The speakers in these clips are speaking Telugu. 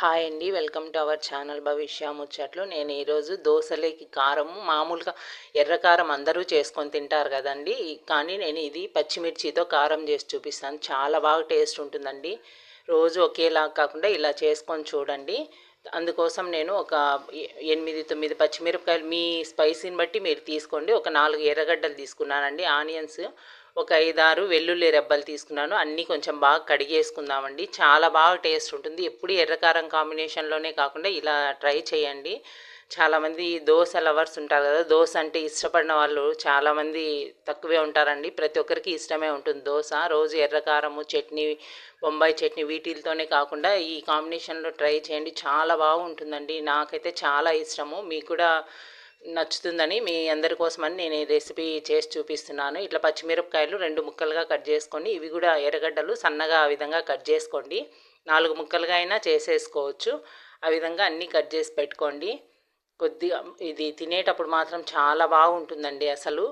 హాయ్ అండి. Welcome to our channel Bhavishya Muchatlu. నేను ఈరోజు దోశలేకి కారము మామూలుగా ఎర్రకారం అందరూ చేసుకొని తింటారు కదండి. కానీ నేను ఇది పచ్చిమిర్చితో కారం చేసి చూపిస్తాను. చాలా బాగా టేస్ట్ ఉంటుందండి. రోజు ఒకేలా కాకుండా ఇలా చేసుకొని చూడండి. అందుకోసం నేను ఒక ఎనిమిది తొమ్మిది పచ్చిమిరపకాయలు మీ స్పైసీని బట్టి మీరు తీసుకోండి. ఒక నాలుగు ఎర్రగడ్డలు తీసుకున్నానండి. ఆనియన్స్ ఒక ఐదారు వెల్లుల్లి రెబ్బలు తీసుకున్నాను. అన్నీ కొంచెం బాగా కడిగేసుకుందామండి. చాలా బాగా టేస్ట్ ఉంటుంది. ఎప్పుడు ఎర్రకారం కాంబినేషన్లోనే కాకుండా ఇలా ట్రై చేయండి. చాలామంది దోశ లవర్స్ ఉంటారు కదా దోశ అంటే ఇష్టపడిన వాళ్ళు చాలామంది తక్కువే ఉంటారండి. ప్రతి ఒక్కరికి ఇష్టమే ఉంటుంది దోశ. రోజు ఎర్రకారము చట్నీ బొంబాయి చట్నీ వీటిలతోనే కాకుండా ఈ కాంబినేషన్లో ట్రై చేయండి. చాలా బాగుంటుందండి. నాకైతే చాలా ఇష్టము. మీకు కూడా నచ్చుతుందని మీ అందరి కోసమని నేను ఈ రెసిపీ చేసి చూపిస్తున్నాను. ఇట్లా పచ్చిమిరపకాయలు రెండు ముక్కలుగా కట్ చేసుకొని ఇవి కూడా ఎర్రగడ్డలు సన్నగా ఆ విధంగా కట్ చేసుకోండి. నాలుగు ముక్కలుగా అయినా చేసేసుకోవచ్చు. ఆ విధంగా అన్నీ కట్ చేసి పెట్టుకోండి. కొద్దిగా ఇది తినేటప్పుడు మాత్రం చాలా బాగుంటుందండి అసలు.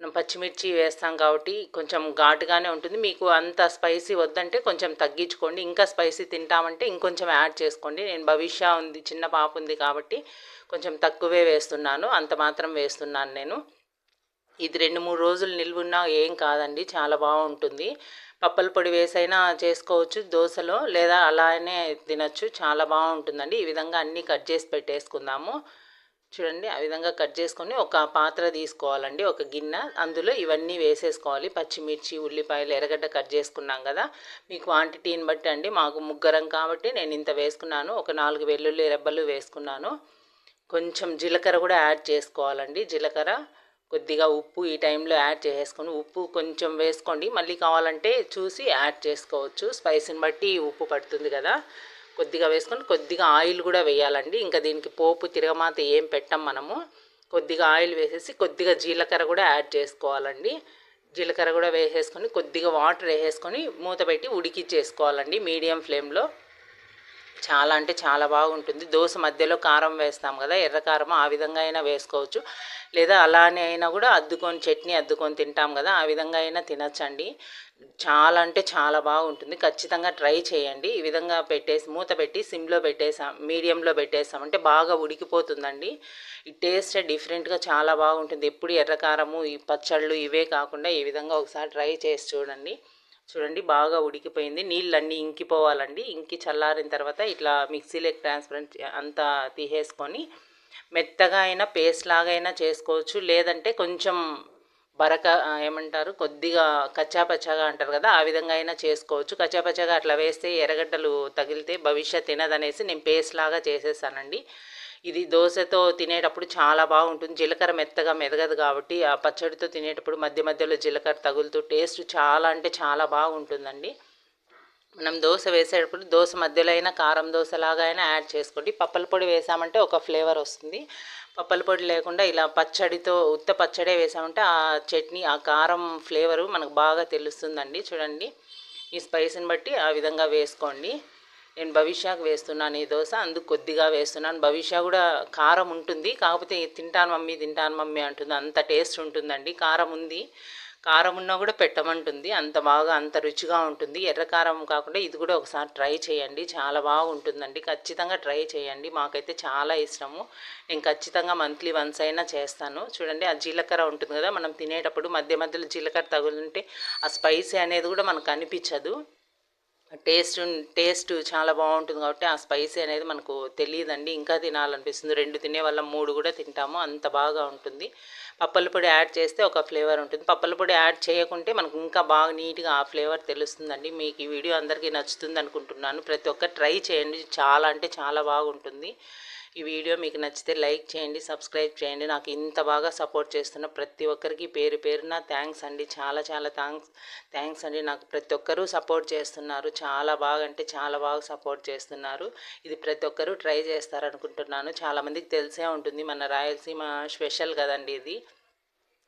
మనం పచ్చిమిర్చి వేస్తాం కాబట్టి కొంచెం ఘాటుగానే ఉంటుంది. మీకు అంత స్పైసీ వద్దంటే కొంచెం తగ్గించుకోండి. ఇంకా స్పైసీ తింటామంటే ఇంకొంచెం యాడ్ చేసుకోండి. నేను భవిష్య ఉంది చిన్న పాప ఉంది కాబట్టి కొంచెం తక్కువే వేస్తున్నాను. అంత మాత్రం వేస్తున్నాను నేను. ఇది రెండు మూడు రోజులు నిల్వున్నా ఏం కాదండి. చాలా బాగుంటుంది. పప్పల పొడి వేసైనా చేసుకోవచ్చు. దోశలో లేదా అలానే తినచ్చు. చాలా బాగుంటుందండి. ఈ విధంగా అన్నీ కట్ చేసి పెట్టేసుకుందాము. చూడండి ఆ విధంగా కట్ చేసుకొని ఒక పాత్ర తీసుకోవాలండి. ఒక గిన్నె అందులో ఇవన్నీ వేసేసుకోవాలి. పచ్చిమిర్చి ఉల్లిపాయలు ఎర్రగడ్డ కట్ చేసుకున్నాం కదా. మీ క్వాంటిటీని బట్టి అండి. మాకు ముగ్గరం కాబట్టి నేను ఇంత వేసుకున్నాను. ఒక నాలుగు వెల్లుల్లి రెబ్బలు వేసుకున్నాను. కొంచెం జీలకర్ర కూడా యాడ్ చేసుకోవాలండి. జీలకర్ర కొద్దిగా ఉప్పు ఈ టైంలో యాడ్ చేసేసుకొని ఉప్పు కొంచెం వేసుకోండి. మళ్ళీ కావాలంటే చూసి యాడ్ చేసుకోవచ్చు. స్పైసీని బట్టి ఉప్పు పడుతుంది కదా. కొద్దిగా వేసుకొని కొద్దిగా ఆయిల్ కూడా వేయాలండి. ఇంకా దీనికి పోపు తిరగమాత ఏం పెట్టం మనము. కొద్దిగా ఆయిల్ వేసేసి కొద్దిగా జీలకర్ర కూడా యాడ్ చేసుకోవాలండి. జీలకర్ర కూడా వేసేసుకొని కొద్దిగా వాటర్ వేసేసుకొని మూత పెట్టి ఉడికిచ్చేసుకోవాలండి మీడియం ఫ్లేమ్లో. చాలా అంటే చాలా బాగుంటుంది. దోశ మధ్యలో కారం వేస్తాం కదా ఎర్ర కారం ఆ విధంగా అయినా వేసుకోవచ్చు. లేదా అలానే అయినా కూడా అద్దుకొని చట్నీ అద్దుకొని తింటాం కదా ఆ విధంగా అయినా తినచ్చండి. చాలా అంటే చాలా బాగుంటుంది. ఖచ్చితంగా ట్రై చేయండి. ఈ విధంగా పెట్టేసి మూత పెట్టి సిమ్లో పెట్టేసాం మీడియంలో పెట్టేసాం అంటే బాగా ఉడికిపోతుందండి. ఈ టేస్ట్ డిఫరెంట్గా చాలా బాగుంటుంది. ఎప్పుడు ఎర్రకారము ఈ పచ్చళ్ళు ఇవే కాకుండా ఈ విధంగా ఒకసారి ట్రై చేసి చూడండి. చూడండి బాగా ఉడికిపోయింది. నీళ్ళన్నీ ఇంకిపోవాలండి. ఇంకి చల్లారిన తర్వాత ఇట్లా మిక్సీలోకి ట్రాన్స్పరెంట్ అంతా తీసేసుకొని మెత్తగా అయినా పేస్ట్ లాగా అయినా చేసుకోవచ్చు. లేదంటే కొంచెం బరక ఏమంటారు కొద్దిగా కచ్చాపచ్చాగా అంటారు కదా ఆ విధంగా అయినా చేసుకోవచ్చు. కచ్చాపచ్చాగా అట్లా వేస్తే ఎర్రగడ్డలు తగిలితే భవిష్యత్ తినదనేసి నేను పేస్ట్ లాగా చేసేసానండి. ఇది దోశతో తినేటప్పుడు చాలా బాగుంటుంది. జీలకర్ర మెత్తగా మెదగదు కాబట్టి ఆ పచ్చడితో తినేటప్పుడు మధ్య మధ్యలో జీలకర్ర తగులుతూ టేస్ట్ చాలా అంటే చాలా బాగుంటుందండి. మనం దోశ వేసేటప్పుడు దోశ మధ్యలో అయినా కారం దోశలాగా అయినా యాడ్ చేసుకోండి. పప్పల పొడి వేసామంటే ఒక ఫ్లేవర్ వస్తుంది. పప్పల పొడి లేకుండా ఇలా పచ్చడితో ఉత్త పచ్చడే వేసామంటే ఆ చట్నీ ఆ కారం ఫ్లేవరు మనకు బాగా తెలుస్తుందండి. చూడండి ఈ స్పైస్ని బట్టి ఆ విధంగా వేసుకోండి. నేను భవిష్యకు వేస్తున్నాను ఈ దోశ అందుకు కొద్దిగా వేస్తున్నాను. భవిష్య కూడా కారం ఉంటుంది. కాకపోతే తింటాను మమ్మీ తింటాను మమ్మీ అంటుంది. అంత టేస్ట్ ఉంటుందండి. కారం ఉంది. కారం ఉన్నా కూడా పెట్టమంటుంది. అంత బాగా అంత రుచిగా ఉంటుంది. ఎర్ర కారం కాకుండా ఇది కూడా ఒకసారి ట్రై చేయండి. చాలా బాగుంటుందండి. ఖచ్చితంగా ట్రై చేయండి. మాకైతే చాలా ఇష్టము. నేను ఖచ్చితంగా మంత్లీ వన్స్ అయినా చేస్తాను. చూడండి ఆ జీలకర్ర ఉంటుంది కదా మనం తినేటప్పుడు మధ్య మధ్యలో జీలకర్ర తగులుంటే ఆ స్పైసీ అనేది కూడా మనకు అనిపించదు. టేస్ట్ టేస్ట్ చాలా బాగుంటుంది కాబట్టి ఆ స్పైసీ అనేది మనకు తెలియదండి. ఇంకా తినాలనిపిస్తుంది. రెండు తినే వల్ల మూడు కూడా తింటాము. అంత బాగా ఉంటుంది. పప్పల పొడి యాడ్ చేస్తే ఒక ఫ్లేవర్ ఉంటుంది. పప్పల పొడి యాడ్ చేయకుంటే మనకు ఇంకా బాగా నీట్గా ఆ ఫ్లేవర్ తెలుస్తుందండి. మీకు ఈ వీడియో అందరికీ నచ్చుతుంది అనుకుంటున్నాను. ప్రతి ఒక్క ట్రై చేయండి. చాలా అంటే చాలా బాగుంటుంది. ఈ వీడియో మీకు నచ్చితే లైక్ చేయండి సబ్స్క్రైబ్ చేయండి. నాకు ఇంత బాగా సపోర్ట్ చేస్తున్న ప్రతి ఒక్కరికి పేరు పేరున థ్యాంక్స్ అండి. చాలా చాలా థ్యాంక్స్. థ్యాంక్స్ అండి. నాకు ప్రతి ఒక్కరూ సపోర్ట్ చేస్తున్నారు. చాలా బాగా అంటే చాలా బాగా సపోర్ట్ చేస్తున్నారు. ఇది ప్రతి ఒక్కరూ ట్రై చేస్తారనుకుంటున్నాను. చాలామందికి తెలిసే ఉంటుంది. మన రాయలసీమ స్పెషల్ కదండి ఇది.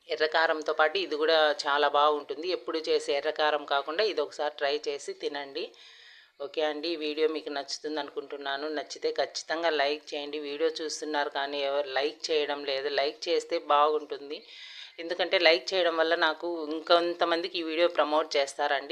ఎర్రకారంతో పాటు ఇది కూడా చాలా బాగుంటుంది. ఎప్పుడు చేసే ఎర్రకారం కాకుండా ఇది ఒకసారి ట్రై చేసి తినండి. ఓకే అండి ఈ వీడియో మీకు నచ్చుతుంది అనుకుంటున్నాను. నచ్చితే ఖచ్చితంగా లైక్ చేయండి. వీడియో చూస్తున్నారు కానీ ఎవరు లైక్ చేయడం లేదు. లైక్ చేస్తే బాగుంటుంది. ఎందుకంటే లైక్ చేయడం వల్ల నాకు ఇంకొంతమందికి ఈ వీడియో ప్రమోట్ చేస్తారండి.